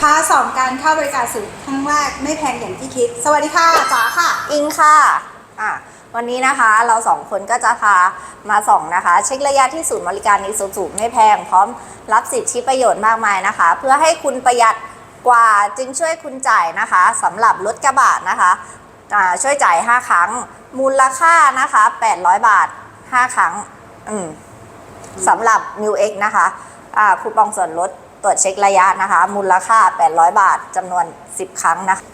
พาสองการเข้าบริการสูตรครั้งแรกไม่แพงอย่างที่คิด สวัสดีค่ะจ๋าค่ะ อิงค่ะอะ วันนี้นะคะเราสองคนก็จะพามาส่องนะคะ เช็คระยะที่ศูนย์บริการอีซูซูไม่แพง พร้อมรับสิทธิประโยชน์มากมายนะคะ เพื่อให้คุณประหยัดกว่าจึงช่วยคุณจ่ายนะคะสำหรับรถกระบะนะคะอ่าช่วยจ่าย 5 ครั้ง มูลค่านะคะ 800 บาท 5 ครั้งอืมสำหรับ New X นะคะอ่าคูปองส่วนลด ตรวจเช็คระยะนะคะ มูลค่า 800 บาทจำนวน 10 ครั้งนะคะ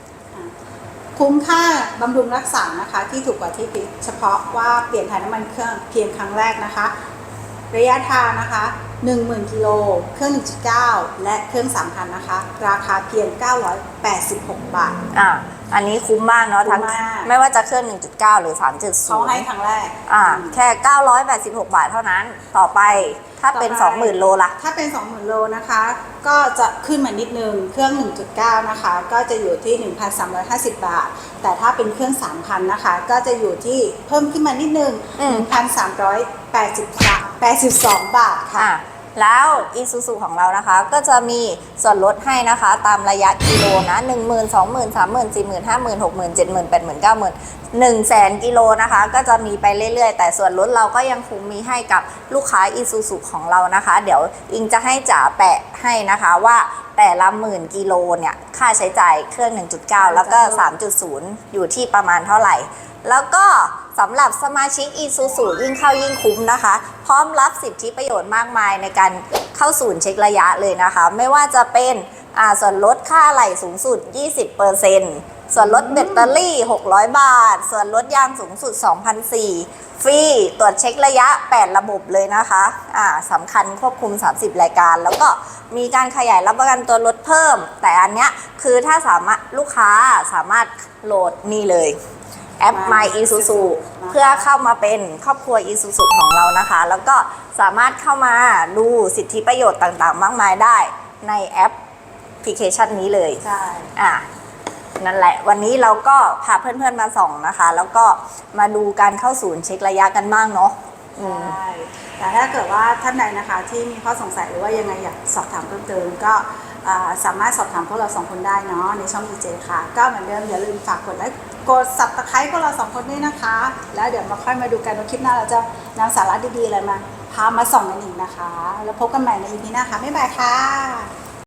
คุ้มค่าบำรุงรักษานะคะ ที่ถูกกว่าที่คิดเฉพาะว่าเปลี่ยนถ่ายน้ำมันเครื่องเพียงครั้งแรกนะคะ ระยะทางนะคะ 10,000กิโล เครื่อง 1.9 และเครื่อง 3,000 นะคะ ราคาเพียง 986 บาท อ่าอันนี้คุ้มมากเนาะทั้งคุ้มมาก ไม่ว่าจะเครื่อง 1.9 หรือเขาให้3.0ครั้งแรกอ่าแค่ 986 บาทเท่านั้น ต่อไปถ้าเป็นต่อไป20,000 โลละถ้าเป็น 20,000 โลนะคะ ก็จะขึ้นมานิดนึง เครื่อง 1.9 นะคะ ก็จะอยู่ที่ 1,350 บาท แต่ถ้าเป็นเครื่อง 3,000 นะคะ ก็จะอยู่ที่เพิ่มขึ้นมานิดนึงอืม1,382 บาทค่ะ อ่า แล้ว Isuzu ของเรานะคะ ก็จะมีส่วนลดให้นะคะ ตามระยะกิโลนะ 1 0 0 0 0 20,000 30,000 40,000 50,000 60,000 70,000 80,000 90,000 1แสนกิโลนะคะ ก็จะมีไปเรื่อยๆ แต่ส่วนลดเราก็ยังคงมีให้กับลูกค้า Isuzu ของเรานะคะ เดี๋ยวอิงจะให้จ๋าแปะให้นะคะว่าแต่ละหมื่นกิโลเนี่ย ค่าใช้จ่ายเครื่อง 1.9 แล้วก็ 3.0 อยู่ที่ประมาณเท่าไหร่ แล้วก็สำหรับสมาชิก Isuzu ยิ่งเข้ายิ่งคุ้มนะคะ พร้อมรับสิทธิประโยชน์มากมายในการเข้าศูนย์เช็คระยะเลยนะคะ ไม่ว่าจะเป็นอ่าส่วนลดค่าอะไหล่สูงสุด 20% ส่วนลดแบตเตอรี่ 600 บาท ส่วนลดยางสูงสุด 2,004ฟรี ตรวจเช็คระยะ 8 ระบบเลยนะคะ อ่าสำคัญควบคุม 30 รายการ แล้วก็มีการขยายรับประกันตัวรถเพิ่ม แต่อันเนี้ยคือถ้าสามารถลูกค้าสามารถโหลดนี่เลย แอป My Isuzu เพื่อเข้ามาเป็นครอบครัว Isuzu ของเรานะคะ แล้วก็สามารถเข้ามาดูสิทธิประโยชน์ต่างๆ มากมายได้ในแอปพลิเคชันนี้เลย ใช่ อะ นั่นแหละ วันนี้เราก็พาเพื่อนๆมาส่องนะคะ แล้วก็มาดูการเข้าศูนย์เช็คระยะกันบ้างเนาะอืม ใช่แต่ถ้าเกิดว่าท่านใดนะคะที่มีข้อสงสัยหรือว่ายังไงอยากสอบถามเพิ่มเติมก็อ่าสามารถสอบถามพวกเราสองคนได้เนาะในช่อง DJ ค่ะ ก็เหมือนเดิมอย่าลืมฝากกดไลค์กด subscribe พวกเราสองคนด้วยนะคะ แล้วเดี๋ยวมาค่อยมาดูกันว่าคลิปหน้าเราจะนำสาระดีๆอะไรมาพามาส่องกันอีกนะคะ แล้วพบกันใหม่ใน EP หน้าค่ะบ๊ายบายค่ะ